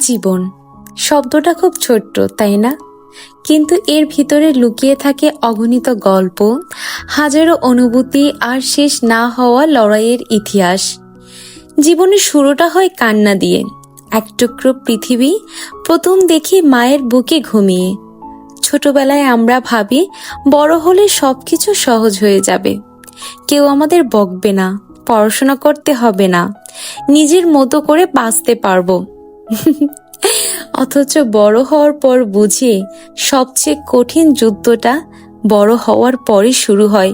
জীবন। শব্দটা খুব ছোট্ট, তাই না? কিন্তু এর ভিতরে লুকিয়ে থাকে অগণিত গল্প, হাজারো অনুভূতি আর শেষ না হওয়া লড়াইয়ের ইতিহাস। জীবনের শুরুটা হয় কান্না দিয়ে। এক টুকরো পৃথিবী প্রথম দেখি মায়ের বুকে ঘুমিয়ে। ছোটবেলায় আমরা ভাবি, বড় হলে সবকিছু সহজ হয়ে যাবে। কেউ আমাদের বকবে না, পড়াশোনা করতে হবে না। নিজের মতো করে বাঁচতে পারব। অথচ বড় হওয়ার পর বুঝি সবচেয়ে কঠিন যুদ্ধটা বড় হওয়ার পরে শুরু হয়।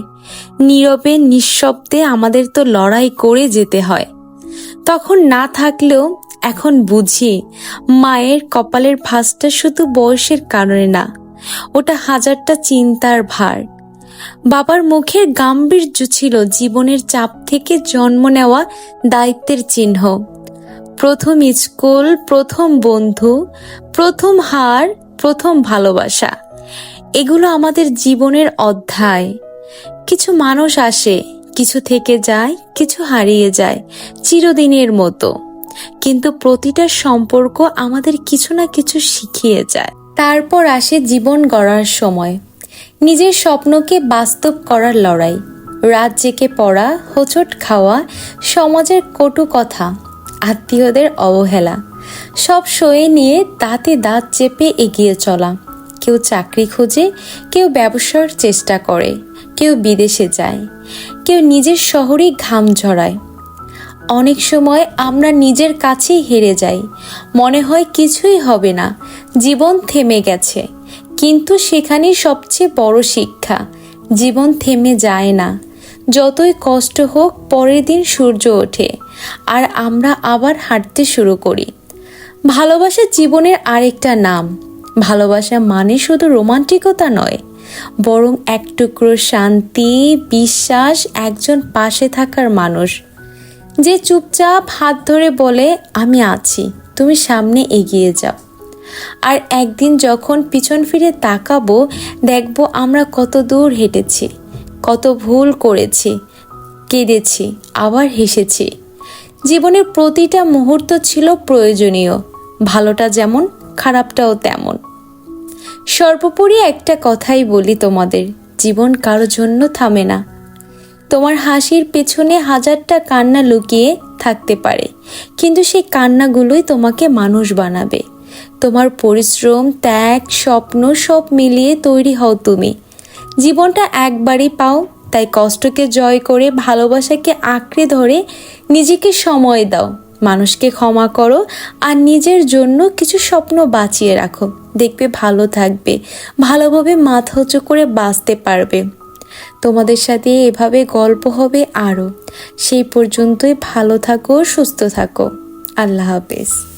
নীরবে, নিঃশব্দে আমাদের তো লড়াই করে যেতে হয়। তখন না থাকলেও এখন বুঝি মায়ের কপালের ভাঁজটা শুধু বয়সের কারণে না, ওটা হাজারটা চিন্তার ভার। বাবার মুখের গাম্ভীর্য ছিল জীবনের চাপ থেকে জন্ম নেওয়া দায়িত্বের চিহ্ন। প্রথম স্কুল, প্রথম বন্ধু, প্রথম হার, প্রথম ভালোবাসা। এগুলো আমাদের জীবনের অধ্যায়। কিছু মানুষ আসে, কিছু থেকে যায়, কিছু হারিয়ে যায়, চিরদিনের মতো। কিন্তু প্রতিটা সম্পর্ক আমাদের কিছু না কিছু শিখিয়ে যায়। তারপর আসে জীবন গড়ার সময়। নিজের স্বপ্নকে বাস্তব করার লড়াই। রাত পড়া, হোঁচট খাওয়া, সমাজের কটু কথা। আত্মীয়দের অবহেলা। সব সয়ে নিয়ে দাঁতে দাঁত চেপে এগিয়ে চলা। কেউ চাকরি খোঁজে, কেউ ব্যবসার চেষ্টা করে, কেউ বিদেশে যায়, কেউ নিজের শহরেই ঘাম ঝরায়। অনেক সময় আমরা নিজের কাছেই হেরে যাই। মনে হয় কিছুই হবে না, জীবন থেমে গেছে। কিন্তু সেখানেই সবচেয়ে বড় শিক্ষা, জীবন থেমে যায় না। যতই কষ্ট হোক, পরের দিন সূর্য ওঠে, আর আমরা আবার হাঁটতে শুরু করি। ভালোবাসা জীবনের আরেকটা নাম। ভালোবাসা মানে শুধু রোমান্টিকতা নয়, বরং এক টুকরো শান্তি, বিশ্বাস, একজন পাশে থাকার মানুষ, যে চুপচাপ হাত ধরে বলে, আমি আছি, তুমি সামনে এগিয়ে যাও। আর একদিন যখন পিছন ফিরে তাকাবো, দেখব আমরা কত দূর হেঁটেছি। কত ভুল করেছি, কেঁদেছি, আবার হেসেছি। জীবনের প্রতিটা মুহূর্ত ছিল প্রয়োজনীয়, ভালোটা যেমন, খারাপটাও তেমন। সর্বোপরি একটা কথাই বলি তোমাদের, জীবন কারও জন্য থামে না। তোমার হাসির পেছনে হাজারটা কান্না লুকিয়ে থাকতে পারে, কিন্তু সেই কান্নাগুলোই তোমাকে মানুষ বানাবে। তোমার পরিশ্রম, ত্যাগ, স্বপ্ন সব মিলিয়ে তৈরি হও তুমি। জীবনটা একবারই পাও, তাই কষ্টকে জয় করে ভালোবাসাকে আঁকড়ে ধরে নিজেকে সময় দাও। মানুষকে ক্ষমা করো আর নিজের জন্য কিছু স্বপ্ন বাঁচিয়ে রাখো। দেখবে ভালো থাকবে, ভালোভাবে মাথা করে বাঁচতে পারবে। তোমাদের সাথে এভাবে গল্প হবে আরও। সেই পর্যন্তই ভালো থাকো, সুস্থ থাকো। আল্লাহ হাফেজ।